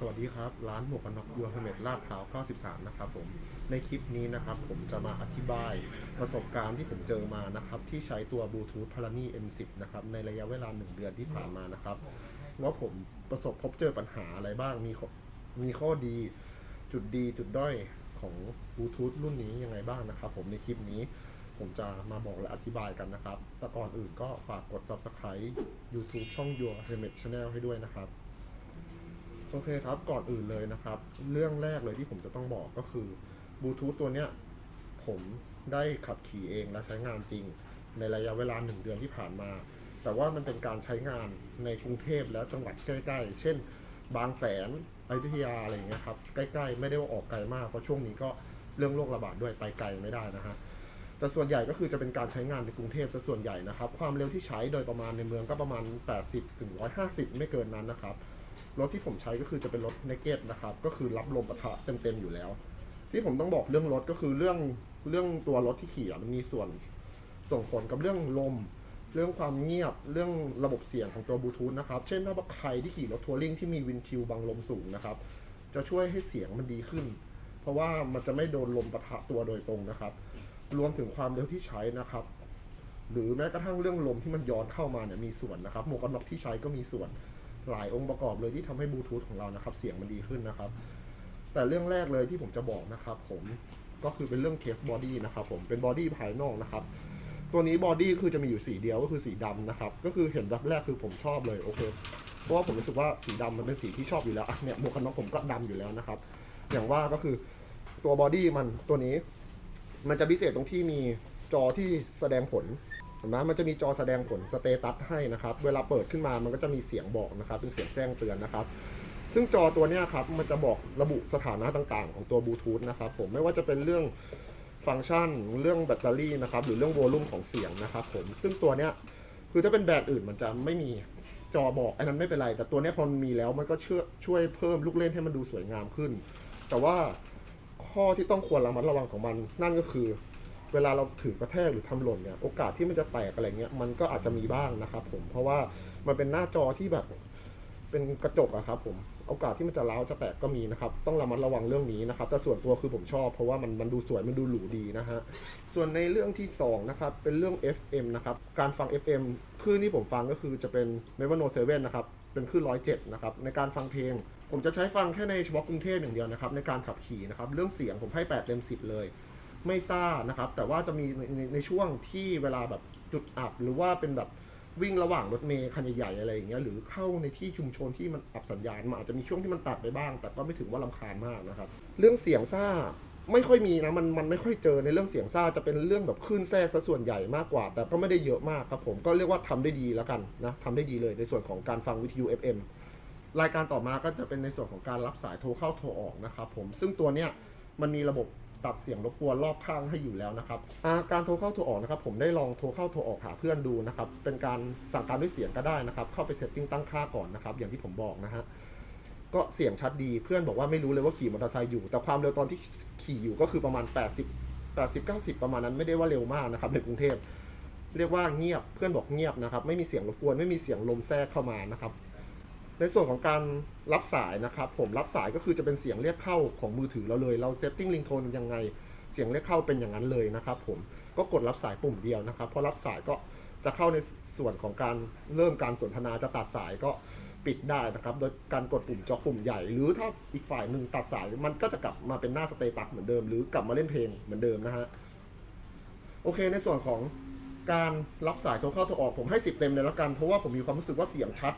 สวัสดีครับ ร้านหมวกกันน็อกยูเฮเมดลาดพร้าว 93 นะครับผม ในคลิปนี้นะครับผมจะมาอธิบายประสบการณ์ที่ผมเจอมานะครับ ที่ใช้ตัวบลูทูธพารานี M10 นะครับ ในระยะเวลา 1 เดือนที่ผ่านมานะครับ ว่าผมประสบพบเจอปัญหาอะไรบ้าง มีมีข้อดี จุดดีจุดด้อยของบลูทูธรุ่นนี้ยังไงบ้างนะครับ ผมในคลิปนี้ผมจะมาบอกและอธิบายกันนะครับ แต่ก่อนอื่นก็ฝากกด subscribe YouTube ช่อง Your Helmet Channel ให้ด้วยนะครับ โอเคครับก่อนอื่นเลยนะครับ เรื่องแรกเลยที่ผมจะต้องบอกก็คือบลูทูธตัวเนี้ยผมได้ขับขี่เองและใช้งานจริง ในระยะเวลาหนึ่งเดือนที่ผ่านมา แต่ว่ามันเป็นการใช้งานในกรุงเทพและจังหวัดใกล้ๆ เช่น บางแสนอยุธยาอะไรอย่างเงี้ยครับใกล้ๆ ไม่ได้ว่าออกไกลมากเพราะช่วงนี้ก็เรื่องโรคระบาดด้วยไปไกลไม่ได้นะฮะแต่ส่วนใหญ่ก็คือจะเป็นการใช้งานในกรุงเทพซะส่วนใหญ่นะครับ ความเร็วที่ใช้โดยประมาณในเมืองก็ประมาณ 80ถึง150 ไม่เกินนั้นนะครับ รถที่ผมใช้ก็คือจะเป็นรถเนเกตนะครับ ก็คือรับลมปะทะเต็มๆอยู่แล้ว ที่ผมต้องบอกเรื่องรถก็คือเรื่องเรื่องตัวรถที่ขี่มันมีส่วนส่งผลกับเรื่องลม เรื่องความเงียบเรื่องระบบเสียงของตัวบลูทูธนะครับ เช่นถ้าใครที่ขี่รถทัวริงที่มีวินชิลบังลมสูงนะครับ จะช่วยให้เสียงมันดีขึ้น เพราะว่ามันจะไม่โดนลมปะทะตัวโดยตรงนะครับ รวมถึงความเร็วที่ใช้นะครับ หรือแม้กระทั่งเรื่องลมที่มันย้อนเข้ามาเนี่ยมีส่วนนะครับหมวกกันน็อกที่ใช้ก็มีส่วน หลายองค์ประกอบเลยที่ทำให้บลูทูธของเรานะครับ เสียงมันดีขึ้นนะครับ แต่เรื่องแรกเลยที่ผมจะบอกนะครับผมก็คือเป็นเรื่องเคสบอดี้นะครับผมเป็นบอดี้ภายนอกนะครับ ตัวนี้บอดี้คือจะมีอยู่สีเดียวก็คือสีดำนะครับ ก็คือเห็นแบบแรกคือผมชอบเลยโอเคเพราะว่าผมรู้สึกว่าสีดำมันเป็นสีที่ชอบอยู่แล้วเนี่ยหมวกกันน็อกผมก็ดำอยู่แล้วนะครับ อย่างว่าก็คือตัวบอดี้มันตัวนี้ มันจะพิเศษตรงที่มีจอที่แสดงผล ห็นไหมมันจะมีจอแสดงผลสเตตัสให้นะครับ เวลาเปิดขึ้นมามันก็จะมีเสียงบอกนะครับ เป็นเสียงแจ้งเตือนนะครับ ซึ่งจอตัวนี้ครับมันจะบอกระบุสถานะต่างๆ ของตัวบลูทูธนะครับผมไม่ว่าจะเป็นเรื่องฟังก์ชันเรื่องแบตเตอรี่นะครับหรือเรื่องโวลูมของเสียงนะครับผมซึ่งตัวเนี้ยคือถ้าเป็นแบรนด์อื่นมันจะไม่มีจอบอกอันนั้นไม่เป็นไร แต่ตัวนี้พอมมีแล้วมันก็ช่วยช่วยเพิ่มลูกเล่นให้มันดูสวยงามขึ้น แต่ว่าข้อที่ต้องควรระมัดระวังของมันนั่นก็คือ เวลาเราถือกระแทกหรือทำหล่นเนี่ยโอกาสที่มันจะแตกอะไรเงี้ยมันก็อาจจะมีบ้างนะครับผมเพราะว่ามันเป็นหน้าจอที่แบบเป็นกระจกอะครับผมโอกาสที่มันจะร้าจะแตกก็มีนะครับ ต้องระมัดระวังเรื่องนี้นะครับ แต่ส่วนตัวคือผมชอบเพราะว่ามันมันดูสวยมันดูหรูดีนะฮะส่วนในเรื่องที่สองนะครับเป็นเรื่อง FM นะครับการฟัง FM คลื่นที่ผมฟังก็คือจะเป็น m e v a n o 7นะครับเป็นคลื่น107นะครับในการฟังเพลง ผมจะใช้ฟังแค่ในเฉพาะกรุงเทพอย่างเดียวนะครับในการขับขี่นะครับเรื่องเสียงผมให้8เต็ม10 เลย ไม่ซ่านะครับ แต่ว่าจะมีในในในช่วงที่เวลาแบบจุดอับ หรือว่าเป็นแบบวิ่งระหว่างรถเมล์คันใหญ่ๆอะไรอย่างเงี้ยหรือเข้าในที่ชุมชนที่มันอับสัญญาณมันอาจจะมีช่วงที่มันตัดไปบ้าง แต่ก็ไม่ถึงว่าลำคาญมากนะครับ เรื่องเสียงซ่าไม่ค่อยมีนะมันมันไม่ค่อยเจอในเรื่องเสียงซ่าจะเป็นเรื่องแบบคลื่นแทรกซะส่วนใหญ่มากกว่า แต่ก็ไม่ได้เยอะมากครับผมก็เรียกว่าทำได้ดีแล้วกันนะทำได้ดีเลยในส่วนของการฟังวิทยุ FM รายการต่อมาก็จะเป็นในส่วนของการรับสายโทรเข้าโทรออกนะครับผมซึ่งตัวเนี้ยมันมีระบบ ตัดเสียงรบกวนรอบข้างให้อยู่แล้วนะครับาการโทรเข้าโทรออกนะครับ ผมได้ลองโทรเข้าโทรออกหาเพื่อนดูนะครับ เป็นการสั่งการด้วยเสียงก็ได้นะครับ เข้าไปเซตติ้งตั้งค่าก่อนนะครับ อย่างที่ผมบอกนะฮะก็เสียงชัดดีเพื่อนบอกว่าไม่รู้เลยว่าขี่มอเตอร์ไซค์อยู่ แต่ความเร็วตอนที่ขี่อยู่ก็คือประมาณ 80 80 90 ประมาณนั้นไม่ได้ว่าเร็วมากนะครับในกรุงเทพเรียกว่าเงียบเพื่อนบอกเงียบนะครับ ไม่มีเสียงรบกวนไม่มีเสียงลมแทรกเข้ามานะครับ ในส่วนของการรับสายนะครับผมรับสายก็คือจะเป็นเสียงเรียกเข้าของมือถือเราเลย เราเซตติ้งลิงโทนยังไงเสียงเรียกเข้าเป็นอย่างนั้นเลยนะครับผมก็กดรับสายปุ่มเดียวนะครับพอรับสายก็จะเข้าในส่วนของการเริ่มการสนทนาจะตัดสายก็ปิดได้นะครับ โดยการกดปุ่มจอปุ่มใหญ่ หรือถ้าอีกฝ่ายหนึ่งตัดสายมันก็จะกลับมาเป็นหน้าสเตตัสเหมือนเดิม หรือกลับมาเล่นเพลงเหมือนเดิมนะฮะโอเคในส่วนของการรับสายโทรเข้าโทรออกผมให้สิบเต็มเลยแล้วกันเพราะว่าผมมีความรู้สึกว่าเสียงชัด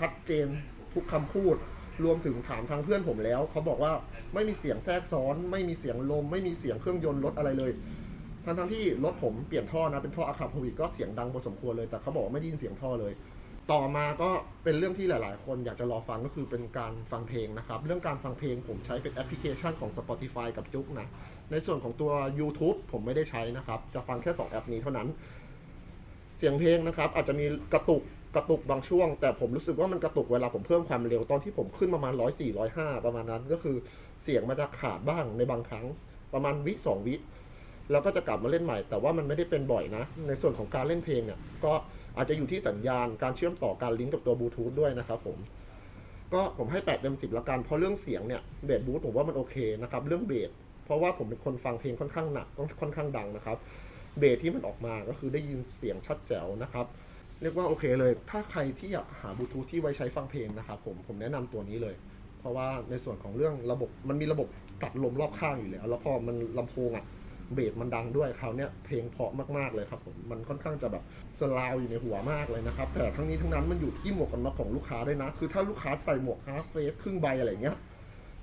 ชัดเจนทุกคำพูด รวมถึงถามทางเพื่อนผมแล้ว เขาบอกว่าไม่มีเสียงแทรกซ้อน ไม่มีเสียงลม ไม่มีเสียงเครื่องยนต์รถอะไรเลยทั้งทั้งๆที่รถผมเปลี่ยนท่อนะเป็นท่ออะคาพวิกก็เสียงดังพอสมควรเลยแต่เขาบอกว่าไม่ได้ยินเสียงท่อเลย ต่อมาก็เป็นเรื่องที่หลาย ๆ คนอยากจะรอฟังก็คือเป็นการฟังเพลงนะครับ เรื่องการฟังเพลงผมใช้เป็นแอปพลิเคชันของ Spotify กับจุกนะในส่วนของตัว YouTube ผมไม่ได้ใช้นะครับ จะฟังแค่ 2 แอปนี้เท่านั้น เสียงเพลงนะครับ อาจจะมีกระตุก กระตุกบางช่วง แต่ผมรู้สึกว่ามันกระตุกเวลาผมเพิ่มความเร็วตอนที่ผมขึ้นประมาณร้อยสี่ร้อยห้าประมาณนั้นก็คือเสียงมันจะขาดบ้างในบางครั้ง ประมาณวิสองวิแล้วก็จะกลับมาเล่นใหม่ แต่ว่ามันไม่ได้เป็นบ่อยนะ ในส่วนของการเล่นเพลงเนี่ย ก็อาจจะอยู่ที่สัญญาณการเชื่อมต่อการลิงก์กับตัวบลูทูธด้วยนะครับผม ก็ผมให้ 8 เต็ม 10แล้วกัน เพราะเรื่องเสียงเนี่ยเบสบูธผมว่ามันโอเคนะครับ เรื่องเบสเพราะว่าผมเป็นคนฟังเพลงค่อนข้างหนักค่อนข้างดังนะครับ เบสที่มันออกมาก็คือได้ยินเสียงชัดแจ๋วนะครับ เรียกว่าโอเคเลย ถ้าใครที่อยากหาบลูทูธที่ไว้ใช้ฟังเพลงนะครับผมผมแนะนำตัวนี้เลย เพราะว่าในส่วนของเรื่องระบบมันมีระบบตัดลมรอบข้างอยู่แล้ว แล้วพอมันลำโพงอะเบสมันดังด้วยคราวเนี้ยเพลงเพราะมากๆเลยครับผมมันค่อนข้างจะแบบสลาวอยู่ในหัวมากเลยนะครับ แต่ทั้งนี้ทั้งนั้นมันอยู่ที่หมวกกันน็อกของลูกค้าด้วยนะ คือถ้าลูกค้าใส่หมวกฮาร์ฟเฟสครึ่งใบอะไรเงี้ย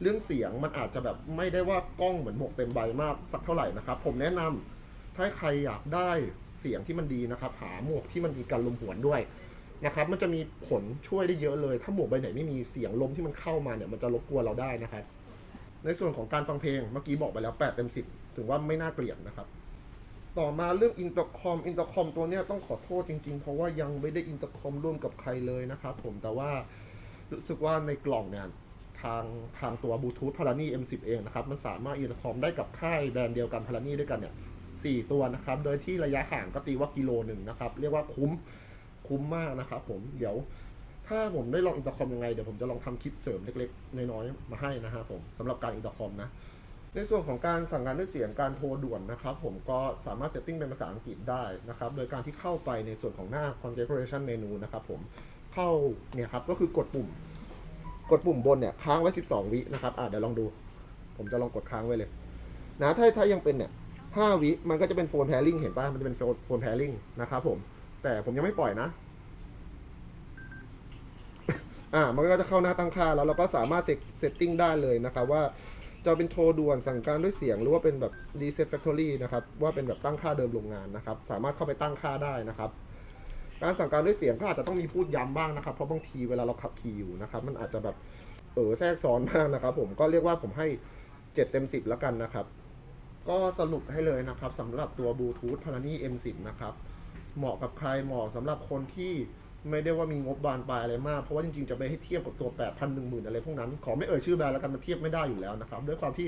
เรื่องเสียงมันอาจจะแบบไม่ได้ว่ากล้องเหมือนหมวกเต็มใบมากสักเท่าไหร่นะครับ ผมแนะนำถ้าใครอยากได้ เสียงที่มันดีนะครับ หาหมวกที่มันมีการลมหวนด้วยนะครับ มันจะมีผลช่วยได้เยอะเลย ถ้าหมวกใบไหนไม่มีเสียงลมที่มันเข้ามาเนี่ยมันจะรบกวนเราได้นะครับ ในส่วนของการฟังเพลงเมื่อกี้บอกไปแล้ว8เต็ม10ถึงว่าไม่น่าเกลียดนะครับ ต่อมาเรื่องอินเตอร์คอมอินเตอร์คอมตัวเนี้ยต้องขอโทษจริงๆ เพราะว่ายังไม่ได้อินเตอร์คอมร่วมกับใครเลยนะครับผมแต่ว่ารู้สึกว่าในกล่องเนี่ยทางทางตัวบลูทูธพารานี่ M10 เองนะครับ มันสามารถอินเตอร์คอมได้กับค่ายแบรนด์เดียวกันพารานี่ด้วยกันเนี่ย สี่ตัวนะครับ โดยที่ระยะห่างก็ตีว่ากิโลหนึ่งนะครับ เรียกว่าคุ้มคุ้มมากนะครับผมเดี๋ยวถ้าผมได้ลองอินเตอร์คอมยังไง เดี๋ยวผมจะลองทำคลิปเสริมเล็กๆ น้อยๆ มาให้นะฮะผมสำหรับการอินเตอร์คอมนะ ในส่วนของการสั่งงานด้วยเสียงการโทรด่วนนะครับ ผมก็สามารถเซตติ้งเป็นภาษาอังกฤษได้นะครับ โดยการที่เข้าไปในส่วนของหน้า configuration menu นะครับผมเข้าเนี่ยครับก็คือกดปุ่ม กดปุ่มบนเนี่ยค้างไว้ 12 วินะครับอะเดี๋ยวลองดู ผมจะลองกดค้างไว้เลย นะถ้าถ้ายังเป็นเนี่ย 5วิมันก็จะเป็นโฟนแพริงเห็นป่ะ มันจะเป็นโฟนแพริงนะครับผม แต่ผมยังไม่ปล่อยนะ อ่า มันก็จะเข้าหน้าตั้งค่าแล้วเราก็สามารถเซตติ้งได้เลยนะครับว่าจะเป็นโทรด่วนสั่งการด้วยเสียงหรือว่าเป็นแบบ reset factory นะครับ ว่าเป็นแบบตั้งค่าเดิมโรงงานนะครับ สามารถเข้าไปตั้งค่าได้นะครับ การสั่งการด้วยเสียงก็อาจจะต้องมีพูดย้ำบ้างนะครับ เพราะบางทีเวลาเราขับขี่อยู่นะครับ มันอาจจะแบบเออแทรกซ้อนมากนะครับ ผมก็เรียกว่าผมให้ 7 เต็ม 10 แล้วกันนะครับ ก็สรุปให้เลยนะครับสำหรับตัวบลูทูธพารานี่ M10 นะครับ เหมาะกับใครเหมาะสำหรับคนที่ไม่ได้ว่ามีงบบานปลายอะไรมาก เพราะว่าจริงๆ จะไปให้เทียบกับตัว 8 0 0 0 1 0 0 0อะไรพวกนั้น ขอไม่เอ่ยชื่อแบรนด์แล้วกันมันเทียบไม่ได้อยู่แล้วนะครับ ด้วยความที่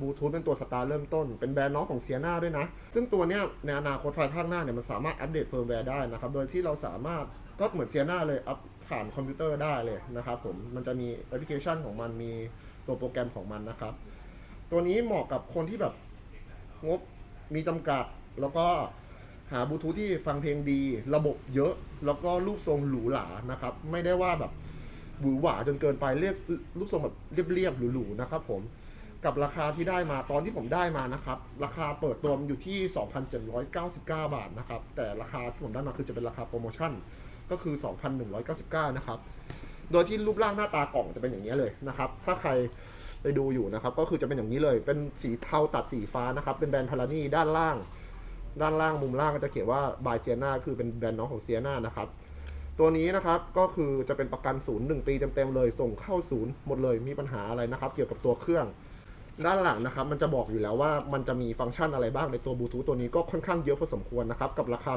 บลูทูธเป็นตัวสตาร์เริ่มต้น เป็นแบรนด์น้องของเซียนาด้วยนะ ซึ่งตัวเนี้ยในอนาคตภายภาคหน้าเนี่ยมันสามารถอัปเดตเฟิร์มแวร์ได้นะครับ โดยที่เราสามารถก็เหมือนเซียนาเลยอัพผ่านคอมพิวเตอร์ได้เลยนะครับผม มันจะมีแอปพลิเคชันของมัน มีตัวโปรแกรมของมันนะครับ ตัวนี้เหมาะกับคนที่แบบ งบมีจำกัด แล้วก็หาบลูทูธที่ฟังเพลงดี ระบบเยอะ แล้วก็รูปทรงหรูหรานะครับ ไม่ได้ว่าแบบหวือหวาจนเกินไปเรียกรูปทรงแบบเรียบๆหรูๆนะครับผมกับราคาที่ได้มาตอนที่ผมได้มานะครับ ราคาเปิดตัวมันอยู่ที่ 2,799 บาทนะครับ แต่ราคาที่ผมได้มาคือจะเป็นราคาโปรโมชั่นก็คือ 2,199 นะครับ โดยที่รูปร่างหน้าตากล่องจะเป็นอย่างนี้เลยนะครับ ถ้าใคร ไปดูอยู่นะครับ ก็คือจะเป็นอย่างนี้เลย เป็นสีเทาตัดสีฟ้านะครับ เป็นแบรนด์พารานีด้านล่าง ด้านล่างมุมล่างก็จะเขียนว่าบายเซียนาคือเป็นแบรนด์น้องของเซียนานะครับ ตัวนี้นะครับก็คือจะเป็นประกันศูนย์หนึ่งปีเต็มๆเลย ส่งเข้าศูนย์หมดเลยมีปัญหาอะไรนะครับ เกี่ยวกับตัวเครื่องด้านหลังนะครับมันจะบอกอยู่แล้วว่ามันจะมีฟังก์ชันอะไรบ้างในตัวบลูทูธตัวนี้ก็ค่อนข้างเยอะพอสมควรนะครับกับราคา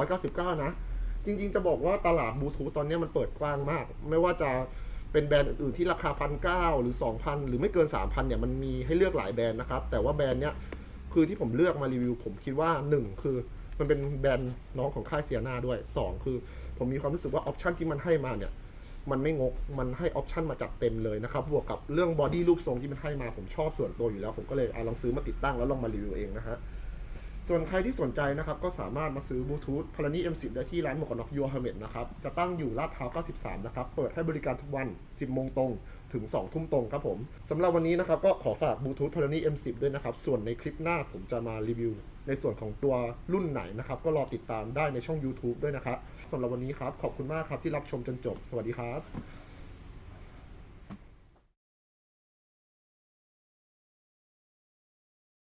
2,199 นะ จริงๆ จะบอกว่าตลาดบลูทูธตอนนี้มันเปิดกว้างมาก ไม่ว่าจะ เป็นแบรนด์อื่นๆที่ราคาพันเหรือ 2,000 หรือไม่เกิน 3,000เนี่ยมันมีให้เลือกหลายแบรนด์นะครับ แต่ว่าแบรนด์เนี้ยคือที่ผมเลือกมารีวิว ผมคิดว่า 1 คือมันเป็นแบรนด์น้องของค่ายเซียนาด้วย 2 คือผมมีความรู้สึกว่าออปชันที่มันให้มาเนี่ยมันไม่งก มันให้ออปชันมาจัดเต็มเลยนะครับ บวกกับเรื่องบอดี้รูปทรงที่มันให้มาผมชอบส่วนตัวอยู่แล้ว ผมก็เลยเอาลองซื้อมาติดตั้งแล้วลองมารีวิวเองนะฮะ ส่วนใครที่สนใจนะครับก็สามารถมาซื้อบลูทูธพารานี M10 ได้ที่ร้านหมวกกันน็อกยูฮาเมดนะครับ จะตั้งอยู่ลาดพร้าว 93 นะครับ เปิดให้บริการทุกวัน 10 โมงตรง ถึง 2 ทุ่มตรงครับผมสำหรับวันนี้นะครับก็ขอฝากบลูทูธพารานี M10 ด้วยนะครับ ส่วนในคลิปหน้าผมจะมารีวิว ในส่วนของตัวรุ่นไหนนะครับ ก็รอติดตามได้ในช่อง YouTube ด้วยนะครับสำหรับวันนี้ครับขอบคุณมากครับที่รับชมจนจบ สวัสดีครับ